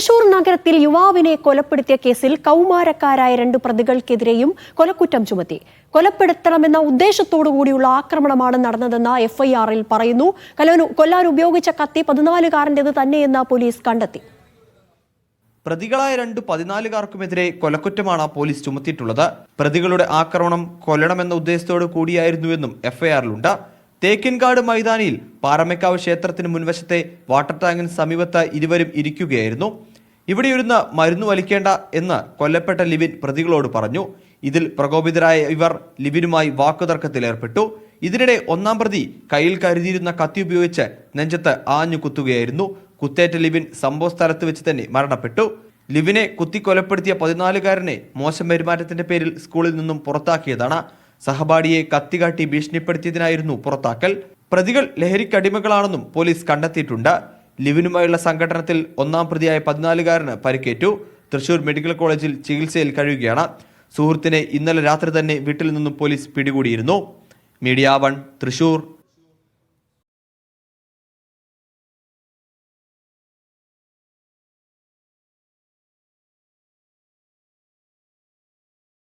തൃശൂർ നഗരത്തിൽ യുവാവിനെ കൊലപ്പെടുത്തിയ കേസിൽ കൗമാരക്കാരായ രണ്ട് പ്രതികൾക്കെതിരെയും കൊലക്കുറ്റം ചുമത്തി. കൊലപ്പെടുത്തണമെന്ന ഉദ്ദേശത്തോടു കൂടിയുള്ള ആക്രമണമാണ് നടന്നതെന്ന് എഫ്ഐആറിൽ പറയുന്നു. കൊല്ലാൻ ഉപയോഗിച്ച കത്തി പതിനാലുകാരന്റെത് തന്നെയെന്ന് പോലീസ് കണ്ടെത്തി. പ്രതികളായ രണ്ട് പതിനാലുകാർക്കുമെതിരെ കൊലക്കുറ്റമാണ് പോലീസ് ചുമത്തിയിട്ടുള്ളത്. പ്രതികളുടെ ആക്രമണം കൊല്ലണമെന്ന ഉദ്ദേശത്തോടു കൂടിയായിരുന്നുവെന്നും എഫ്ഐആറിലുണ്ട്. തേക്കിൻകാട് മൈതാനിയിൽ പാറമേക്കാവ് ക്ഷേത്രത്തിന് മുൻവശത്തെ വാട്ടർ ടാങ്കിന് സമീപത്ത് ഇരുവരും ഇരിക്കുകയായിരുന്നു. ഇവിടെയിരുന്ന് മരുന്ന് വലിക്കേണ്ട എന്ന് കൊല്ലപ്പെട്ട ലിവിൻ പ്രതികളോട് പറഞ്ഞു. ഇതിൽ പ്രകോപിതരായ ഇവർ ലിവിനുമായി വാക്കുതർക്കത്തിലേർപ്പെട്ടു ഇതിനിടെ ഒന്നാം പ്രതി കയ്യിൽ കരുതിയിരുന്ന കത്തി ഉപയോഗിച്ച് നെഞ്ചത്ത് ആഞ്ഞു കുത്തുകയായിരുന്നു. കുത്തേറ്റ ലിവിൻ സംഭവ സ്ഥലത്ത് വെച്ച് തന്നെ മരണപ്പെട്ടു. ലിവിനെ കുത്തിക്കൊലപ്പെടുത്തിയ പതിനാലുകാരനെ മോശം പെരുമാറ്റത്തിന്റെ പേരിൽ സ്കൂളിൽ നിന്നും പുറത്താക്കിയതാണ്. സഹപാഠിയെ കത്തികാട്ടി ഭീഷണിപ്പെടുത്തിയതിനായിരുന്നു പുറത്താക്കൽ. പ്രതികൾ ലഹരിക്കടിമകളാണെന്നും പോലീസ് കണ്ടെത്തിയിട്ടുണ്ട്. ലിവിനുമായുള്ള സംഘടനത്തിൽ ഒന്നാം പ്രതിയായ പതിനാലുകാരന് പരിക്കേറ്റു. തൃശൂർ മെഡിക്കൽ കോളേജിൽ ചികിത്സയിൽ കഴിയുകയാണ്. സുഹൃത്തിനെ ഇന്നലെ രാത്രി തന്നെ വീട്ടിൽ നിന്നും പോലീസ് പിടികൂടിയിരുന്നു. Media one Thrissur.